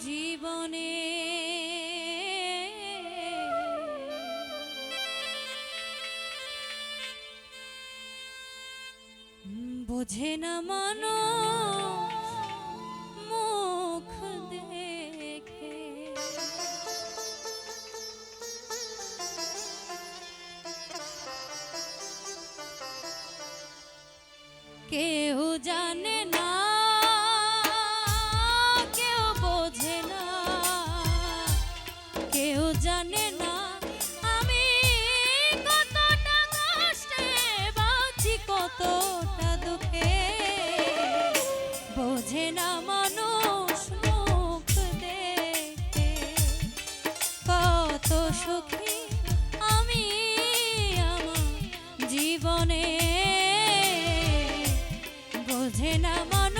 জীবনে। বোঝে না মানো মুখ দেখে। কেউ জানে না মানুষ দেখতে কত সুখী আমি আমার জীবনে। বোঝে না মানুষ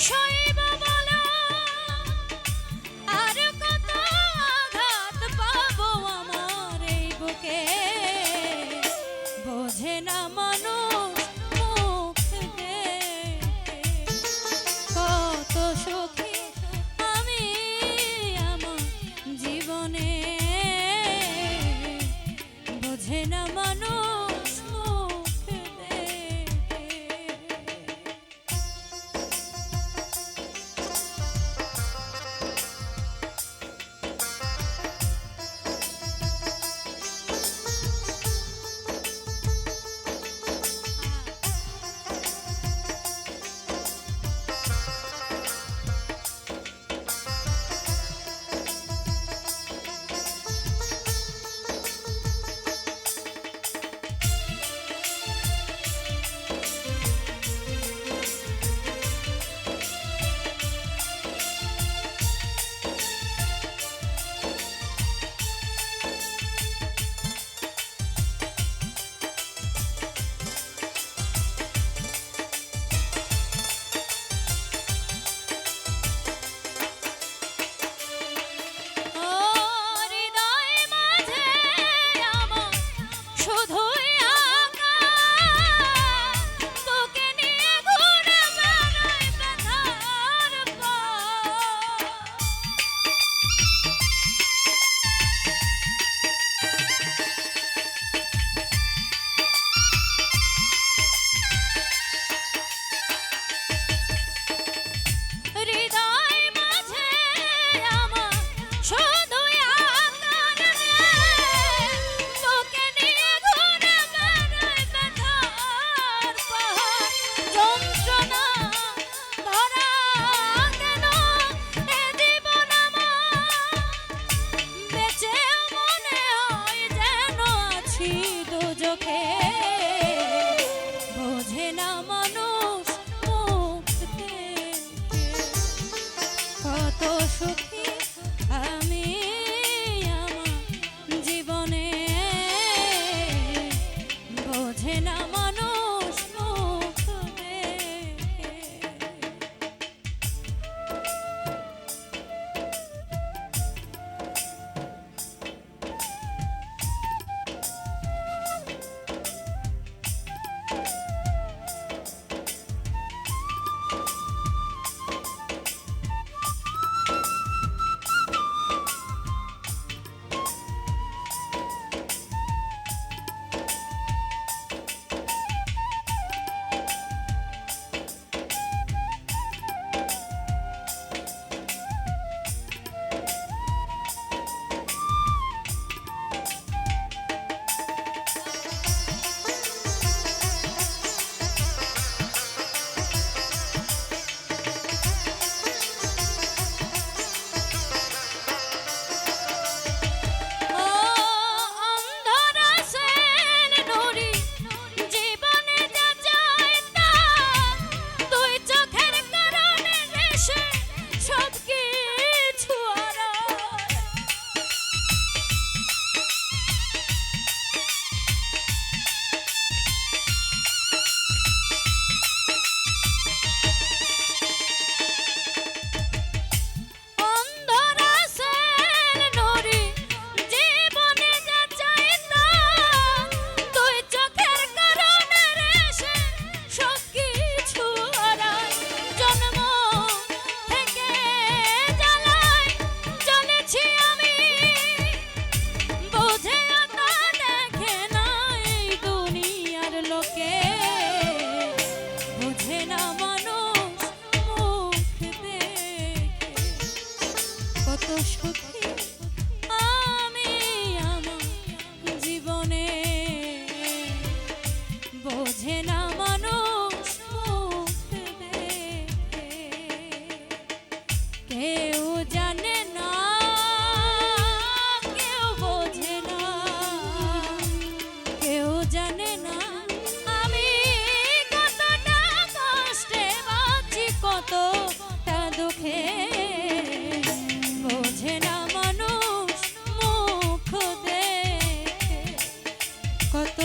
Church.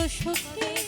সত্যে